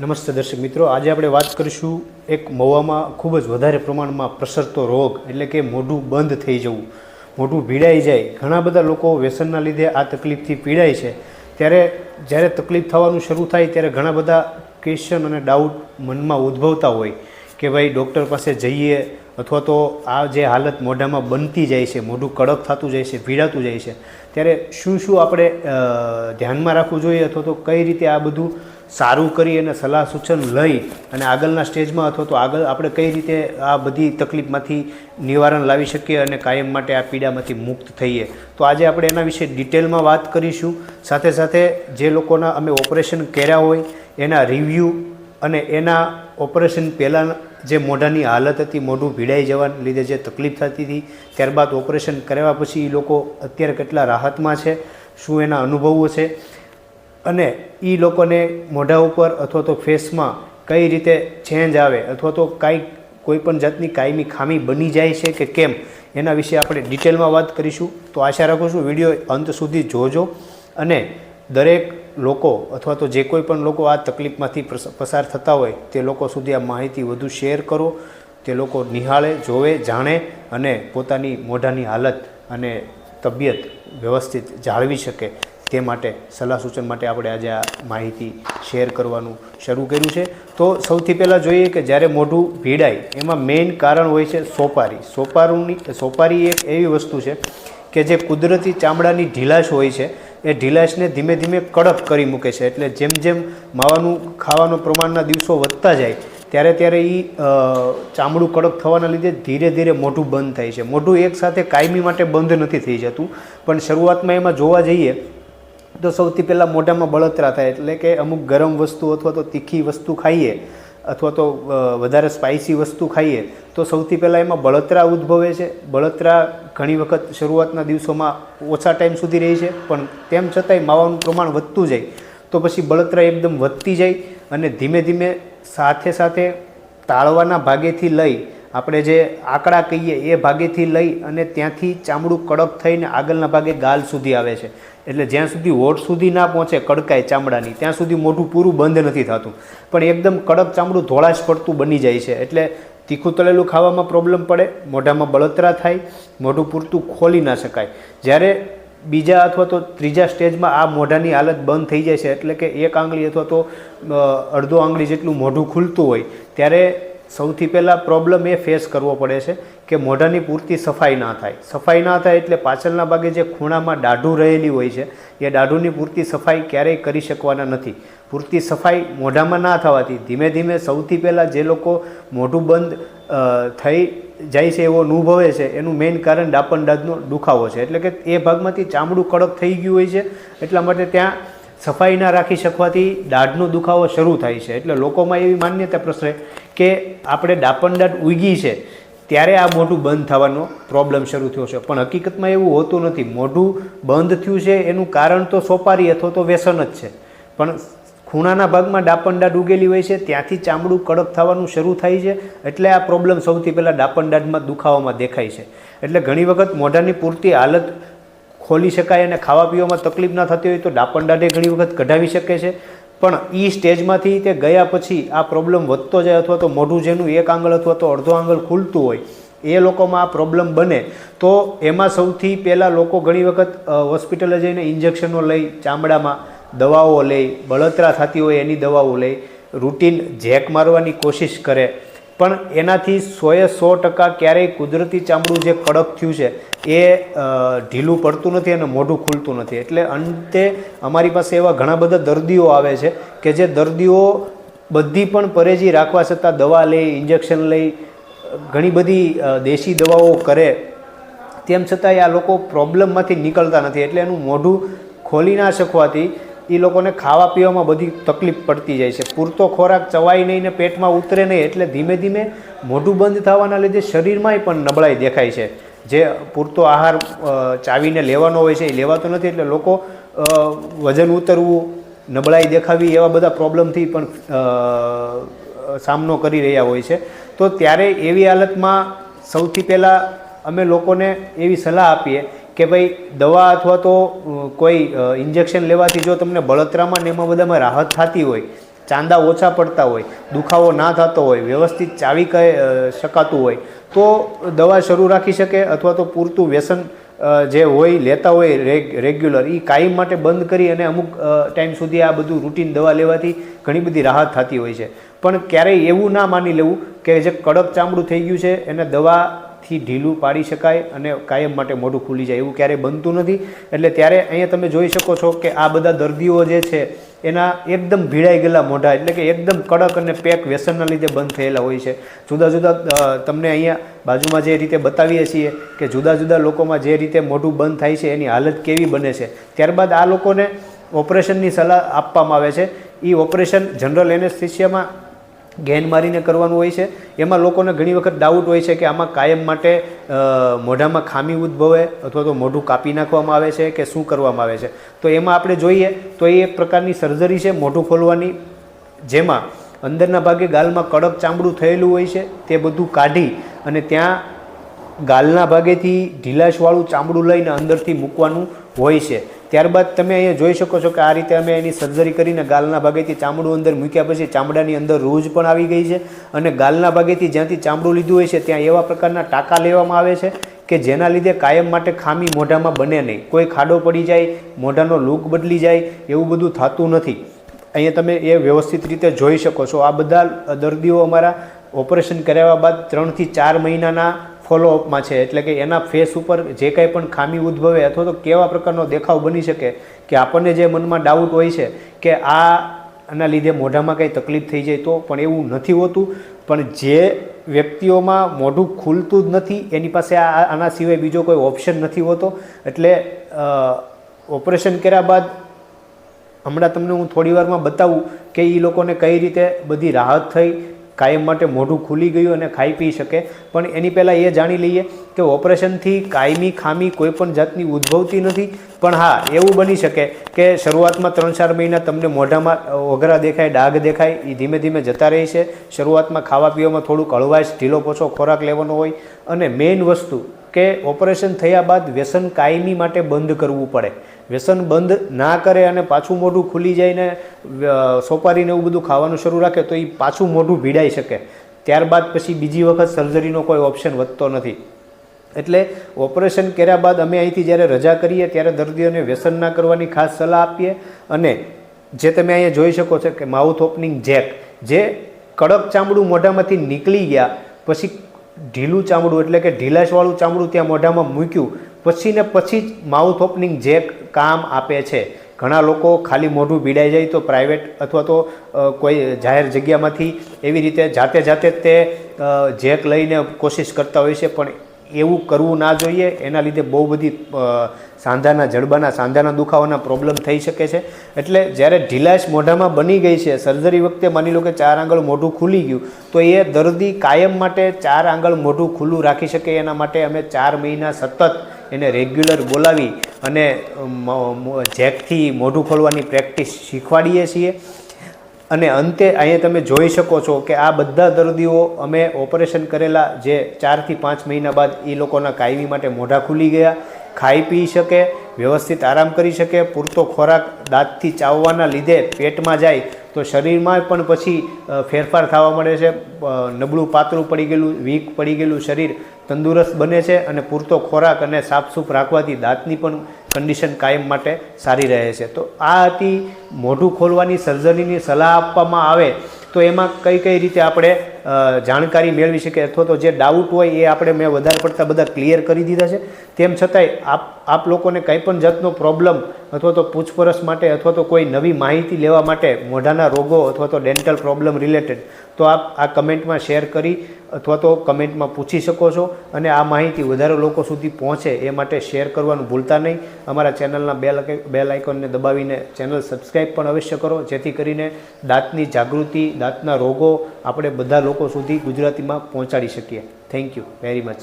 નમસ્તે દર્શક મિત્રો. આજે આપણે વાત કરીશું એક મવામાં ખૂબ જ વધારે પ્રમાણમાં પ્રસરતો રોગ, એટલે કે મોઢું બંધ થઈ જવું. મોઢું ભીડાઈ જાય. ઘણા બધા લોકો વ્યસનના લીધે આ તકલીફથી પીડાય છે. ત્યારે જ્યારે તકલીફ થવાનું શરૂ થાય, ત્યારે ઘણા બધા ક્વેશ્ચન અને ડાઉટ મનમાં ઉદ્ભવતા હોય કે ભાઈ ડૉક્ટર પાસે જઈએ અથવા તો આ જે હાલત મોઢામાં બનતી જાય છે, મોઢું કડક થતું જાય છે ભીડાતું જાય છે. ત્યારે શું શું આપણે ધ્યાનમાં રાખવું જોઈએ અથવા તો કઈ રીતે આ બધું સારું કરી અને સલાહ સૂચન લઈ અને આગળના સ્ટેજમાં અથવા તો આગળ આપણે કઈ રીતે આ બધી તકલીફમાંથી નિવારણ લાવી શકીએ અને કાયમ માટે આ પીડામાંથી મુક્ત થઈએ. તો આજે આપણે એના વિશે ડિટેલમાં વાત કરીશું. સાથે સાથે જે લોકોના અમે ઓપરેશન કર્યા હોય, એના રિવ્યૂ અને એના ઓપરેશન પહેલાં જે મોઢાની હાલત હતી, મોઢું ભીડાઈ જવાને લીધે જે તકલીફ થતી હતી, ત્યારબાદ ઓપરેશન કર્યા પછી એ લોકો અત્યારે કેટલા રાહતમાં છે, શું એના અનુભવો છે અને એ લોકોને મોઢા ઉપર અથવા તો ફેસમાં કઈ રીતે ચેન્જ આવે અથવા તો કાંઈક કોઈ પણ જાતની કાયમી ખામી બની જાય છે કે કેમ, એના વિશે આપણે ડિટેલમાં વાત કરીશું. તો આશા રાખું છું વીડિયો અંત સુધી જોજો અને દરેક લોકો અથવા તો જે કોઈ પણ લોકો આ તકલીફમાંથી પસાર થતા હોય તે લોકો સુધી આ માહિતી વધુ શેર કરો, તે લોકો નિહાળે, જોવે, જાણે અને પોતાની મોઢાની હાલત અને તબિયત વ્યવસ્થિત જાળવી શકે. તે માટે, સલાહ સૂચન માટે આપણે આજે આ માહિતી શેર કરવાનું શરૂ કર્યું છે. તો સૌથી પહેલાં જોઈએ કે જ્યારે મોઢું ભીડાય, એમાં મેઇન કારણ હોય છે સોપારી. સોપારુની, સોપારી એક એવી વસ્તુ છે કે જે કુદરતી ચામડાની ઢીલાશ હોય છે. એ ઢીલાશને ધીમે ધીમે કડક કરી મૂકે છે. એટલે જેમ જેમ માવાનું, ખાવાનું પ્રમાણના દિવસો વધતા જાય, ત્યારે ત્યારે એ ચામડું કડક થવાના લીધે ધીરે ધીરે મોઢું બંધ થાય છે. મોઢું એકસાથે કાયમી માટે બંધ નથી થઈ જતું. પણ શરૂઆતમાં એમાં જોવા જઈએ તો સૌથી પહેલાં મોઢામાં બળતરા થાય એટલે કે અમુક ગરમ વસ્તુ અથવા તો તીખી વસ્તુ ખાઈએ અથવા તો વધારે સ્પાઇસી વસ્તુ ખાઈએ, તો સૌથી પહેલાં એમાં બળતરા ઉદ્ભવે છે. બળતરા ઘણી વખત શરૂઆતના દિવસોમાં ઓછા ટાઈમ સુધી રહે છે, પણ તેમ છતાંય માવાનું પ્રમાણ વધતું જાય. તો પછી બળતરા એકદમ વધતી જાય અને ધીમે ધીમે સાથે સાથે તાળવાના ભાગેથી લઈ આપણે જે આંકડા કહીએ એ ભાગેથી લઈ અને ત્યાંથી ચામડું કડક થઈને આગળના ભાગે ગાલ સુધી આવે છે. એટલે જ્યાં સુધી હોઠ સુધી ના પહોંચે કડકાય ચામડાની, ત્યાં સુધી મોઢું પૂરું બંધ નથી થતું. પણ એકદમ કડક ચામડું ધોળાશ પડતું બની જાય છે. એટલે તીખું તળેલું ખાવામાં પ્રોબ્લેમ પડે, મોઢામાં બળતરા થાય, મોઢું પૂરતું ખોલી ના શકાય. જ્યારે બીજા અથવા તો ત્રીજા સ્ટેજમાં આ મોઢાની હાલત બંધ થઈ જાય છે, એટલે કે એક આંગળી અથવા તો અડધો આંગળી જેટલું મોઢું ખુલતું હોય, ત્યારે સૌથી પહેલાં પ્રોબ્લેમ એ ફેસ કરવો પડે છે કે મોઢાની પૂરતી સફાઈ ના થાય. સફાઈ ના થાય એટલે પાછળના ભાગે જે ખૂણામાં દાઢું રહેલી હોય છે, એ દાઢુની પૂરતી સફાઈ ક્યારેય કરી શકવાના નથી. પૂરતી સફાઈ મોઢામાં ના થવાથી ધીમે ધીમે સૌથી પહેલાં જે લોકો મોઢું બંધ થઈ જાય છે એવો અનુભવે છે, એનું મેઇન કારણ ડાપણ દાંતનો દુખાવો છે. એટલે કે એ ભાગમાંથી ચામડું કડક થઈ ગયું હોય છે, એટલા માટે ત્યાં સફાઈ ના રાખી શકવાથી દાઢનો દુખાવો શરૂ થાય છે. એટલે લોકોમાં એવી માન્યતા પ્રસરે કે આપણે ડાપણ દાઢ ઉગી છે, ત્યારે આ મોઢું બંધ થવાનો પ્રોબ્લેમ શરૂ થયો છે. પણ હકીકતમાં એવું હોતું નથી. મોઢું બંધ થયું છે, એનું કારણ તો સોપારી અથવા તો વ્યસન જ છે. પણ ખૂણાના ભાગમાં ડાપણ દાઢ ઉગેલી હોય છે, ત્યાંથી ચામડું કડક થવાનું શરૂ થાય છે, એટલે આ પ્રોબ્લેમ સૌથી પહેલાં ડાપણ દાઢમાં દુખાવામાં દેખાય છે. એટલે ઘણી વખત મોઢાની પૂરતી હાલત ખોલી શકાય અને ખાવા પીવામાં તકલીફ ના થતી હોય તો ડાપણ દાઢે ઘણી વખત કઢાવી શકે છે. પણ એ સ્ટેજમાંથી તે ગયા પછી આ પ્રોબ્લેમ વધતો જાય અથવા તો મોઢું જેનું એક આંગળ અથવા તો અડધો આંગળ ખુલતું હોય, એ લોકોમાં આ પ્રોબ્લેમ બને. તો એમાં સૌથી પહેલાં લોકો ઘણી વખત હોસ્પિટલે જઈને ઇન્જેક્શનો લઈ, ચામડામાં દવાઓ લઈ, બળતરા થતી હોય એની દવાઓ લઈ રૂટીન જેક મારવાની કોશિશ કરે. પણ એનાથી સોએ સો ટકા ક્યારેય કુદરતી ચામડું જે કડક થયું છે, એ ઢીલું પડતું નથી અને મોઢું ખુલતું નથી. એટલે અંતે અમારી પાસે એવા ઘણા બધા દર્દીઓ આવે છે કે જે દર્દીઓ બધી પણ પરેજી રાખવા છતાં દવા લઈ, ઇન્જેક્શન લઈ, ઘણી બધી દેશી દવાઓ કરે, તેમ છતાંય આ લોકો પ્રોબ્લેમમાંથી નીકળતા નથી. એટલે એનું મોઢું ખોલી ના શકવાથી એ લોકોને ખાવા પીવામાં બધી તકલીફ પડતી જાય છે. પૂરતો ખોરાક ચવાય નહીં ને પેટમાં ઉતરે નહીં એટલે ધીમે ધીમે મોઢું બંધ થવાના લીધે શરીરમાંય પણ નબળાઈ દેખાય છે. જે પૂરતો આહાર ચાવીને લેવાનો હોય છે એ લેવાતો નથી એટલે લોકો વજન ઉતરવું, નબળાઈ દેખાવી એવા બધા પ્રોબ્લેમથી પણ સામનો કરી રહ્યા હોય છે. તો ત્યારે એવી હાલતમાં સૌથી પહેલાં અમે લોકોને એવી સલાહ આપીએ કે ભાઈ દવા અથવા તો કોઈ ઇન્જેક્શન લેવાથી જો તમને બળતરામાં ને એમાં બધામાં રાહત થતી હોય, ચાંદા ઓછા પડતા હોય, દુખાવો ના થતો હોય, વ્યવસ્થિત ચાવી કહે શકાતું હોય, તો દવા શરૂ રાખી શકે અથવા તો પૂરતું વ્યસન જે હોય, લેતા હોય રેગ્યુલર એ કાયમ માટે બંધ કરી અને અમુક ટાઈમ સુધી આ બધું રૂટીન દવા લેવાથી ઘણી બધી રાહત થતી હોય છે. પણ ક્યારેય એવું ના માની લેવું કે જે કડક ચામડું થઈ ગયું છે, એને દવાથી ઢીલું પાડી શકાય અને કાયમ માટે મોઢું ખુલી જાય એવું ક્યારેય બનતું નથી. એટલે ત્યારે અહીંયા તમે જોઈ શકો છો કે આ બધા દર્દીઓ જે છે, એના એકદમ ભીડાઈ ગયેલા મોઢા, એટલે કે એકદમ કડક અને પેક વ્યસનના લીધે બંધ થયેલા હોય છે. જુદા જુદા તમને અહીંયા બાજુમાં જે રીતે બતાવીએ છીએ કે જુદા જુદા લોકોમાં જે રીતે મોઢું બંધ થાય છે, એની હાલત કેવી બને છે. ત્યારબાદ આ લોકોને ઓપરેશનની સલાહ આપવામાં આવે છે. એ ઓપરેશન જનરલ એનેસ્થેશિયામાં ગેન મારીને કરવાનું હોય છે. એમાં લોકોને ઘણી વખત ડાઉટ હોય છે કે આમાં કાયમ માટે મોઢામાં ખામી ઉદ્ભવે અથવા તો મોઢું કાપી નાખવામાં આવે છે કે શું કરવામાં આવે છે. તો એમાં આપણે જોઈએ તો એ એક પ્રકારની સર્જરી છે મોઢું ખોલવાની, જેમાં અંદરના ભાગે ગાલમાં કડક ચામડું થયેલું હોય છે, તે બધું કાઢી અને ત્યાં ગાલના ભાગેથી ઢીલાશવાળું ચામડું લઈને અંદરથી મૂકવાનું હોય છે. ત્યારબાદ તમે અહીંયા જોઈ શકો છો કે આ રીતે અમે એની સર્જરી કરીને ગાલના ભાગેથી ચામડું અંદર મૂક્યા પછી ચામડાની અંદર રૂજ પણ આવી ગઈ છે અને ગાલના ભાગેથી જ્યાંથી ચામડું લીધું હોય છે, ત્યાં એવા પ્રકારના ટાંકા લેવામાં આવે છે કે જેના લીધે કાયમ માટે ખામી મોઢામાં બને નહીં. કોઈ ખાડો પડી જાય, મોઢાનો લુક બદલી જાય, એવું બધું થતું નથી. અહીંયા તમે એ વ્યવસ્થિત રીતે જોઈ શકો છો. આ બધા દર્દીઓ અમારા ઓપરેશન કરાવ્યા બાદ ત્રણથી ચાર મહિનાના ફોલોઅપમાં છે, એટલે કે એના ફેસ ઉપર જે કાંઈ પણ ખામી ઉદ્ભવે અથવા તો કેવા પ્રકારનો દેખાવ બની શકે, કે આપણને જે મનમાં ડાઉટ હોય છે, કે આ આના લીધે મોઢામાં કંઈ તકલીફ થઈ જાય તો પણ એવું નથી હોતું. પણ જે વ્યક્તિઓમાં મોઢું ખુલતું જ નથી, એની પાસે આ આના સિવાય બીજો કોઈ ઓપ્શન નથી હોતો. એટલે ઓપરેશન કર્યા બાદ હમણાં તમને હું થોડી વારમાં બતાવું કે એ લોકોને કઈ રીતે બધી રાહત થઈ કાયમ માટે મોઢું ખુલી ગયું અને ખાઈ પી શકે. પણ એની પહેલાં એ જાણી લઈએ કે ઓપરેશનથી કાયમી ખામી કોઈપણ જાતની ઉદ્ભવતી નથી. પણ હા, એવું બની શકે કે શરૂઆતમાં ત્રણ ચાર મહિના તમને મોઢામાં ઓઘરા દેખાય, ડાઘ દેખાય એ ધીમે ધીમે જતા રહે છે. શરૂઆતમાં ખાવા પીવામાં થોડુંક હળવાશ, ઢીલો પોછો ખોરાક લેવાનો હોય. અને મેઇન વસ્તુ કે ઓપરેશન થયા બાદ વ્યસન કાયમી માટે બંધ કરવું પડે. વ્યસન બંધ ના કરે અને પાછું મોઢું ખુલી જાય સોપારીને એવું બધું ખાવાનું શરૂ રાખે તો એ પાછું મોઢું ભીડાઈ શકે. ત્યારબાદ પછી બીજી વખત સર્જરીનો કોઈ ઓપ્શન વધતો નથી. એટલે ઓપરેશન કર્યા બાદ અમે અહીંથી જ્યારે રજા કરીએ ત્યારે દર્દીઓને વ્યસન ના કરવાની ખાસ સલાહ આપીએ અને જે તમે અહીંયા જોઈ શકો છો કે માઉથ ઓપનિંગ જેક, જે કડક ચામડું મોઢામાંથી નીકળી ગયા, પછી ઢીલું ચામડું એટલે કે ઢીલાશવાળું ચામડું ત્યાં મોઢામાં મૂક્યું, પછી ને પછી જ માઉથ ઓપનિંગ જેક કામ આપે છે. ઘણા લોકો ખાલી મોઢું ભીડાઈ જાય તો પ્રાઇવેટ અથવા તો કોઈ જાહેર જગ્યામાંથી એવી રીતે જાતે જાતે તે જેક લઈને કોશિશ કરતા હોય છે. પણ એવું કરવું ના જોઈએ. એના લીધે બહુ બધી સાંધાના જડબાના, સાંધાના દુખાવાના પ્રોબ્લેમ થઈ શકે છે. એટલે જ્યારે ઢીલાશ મોઢામાં બની ગઈ છે સર્જરી વખતે માની લો કે ચાર આંગળ મોઢું ખુલી ગયું, તો એ દર્દી કાયમ માટે ચાર આંગળ મોઢું ખુલ્લું રાખી શકે. એના માટે અમે ચાર મહિના સતત એને રેગ્યુલર બોલાવી અને જેકથી મોઢું ખોલવાની પ્રેક્ટિસ શીખવાડીએ છીએ. અને અંતે અહીંયા તમે જોઈ શકો છો કે આ બધા દર્દીઓ અમે ઓપરેશન કરેલા જે ચારથી પાંચ મહિના બાદ એ લોકોના કાયમી માટે મોઢા ખુલી ગયા. ખાઈ પી શકે, વ્યવસ્થિત આરામ કરી શકે, પૂરતો ખોરાક દાંતથી ચાવવાના લીધે પેટમાં જાય તો શરીરમાં પણ પછી ફેરફાર થવા મળે છે. નબળું પાતળું પડી ગયેલું, વીક પડી ગયેલું શરીર તંદુરસ્ત બને છે અને પૂરતો ખોરાક અને સાફસૂફ રાખવાથી દાંતની પણ કન્ડિશન કાયમ માટે સારી રહે છે. તો આ હતી મોઢું ખોલવાની સર્જરીની સલાહ આપવામાં આવે તો એમાં કઈ કઈ રીતે આપણે જાણકારી મેળવી શકીએ અથવા તો જે ડાઉટ હોય એ આપણે મેં વધારે પડતા બધા ક્લિયર કરી દીધા છે. તેમ છતાંય આપ આપ લોકોને કંઈ પણ જાતનો પ્રોબ્લેમ અથવા તો પૂછપરછ માટે અથવા તો કોઈ નવી માહિતી લેવા માટે મોઢાના રોગો અથવા તો ડેન્ટલ પ્રોબ્લેમ રિલેટેડ તો આપ આ કમેન્ટમાં શેર કરી અથવા તો કમેન્ટમાં પૂછી શકો છો અને આ માહિતી વધારે લોકો સુધી પહોંચે એ માટે શેર કરવાનું ભૂલતા નહીં. અમારા ચેનલના બેલ બેલ આઇકોનને દબાવીને ચેનલ સબસ્ક્રાઈબ પણ અવશ્ય કરો, જેથી કરીને દાંતની જાગૃતિ, દાંતના રોગો આપણે બધા લોકો સુધી ગુજરાતીમાં પહોંચાડી શકીએ. Thank you very much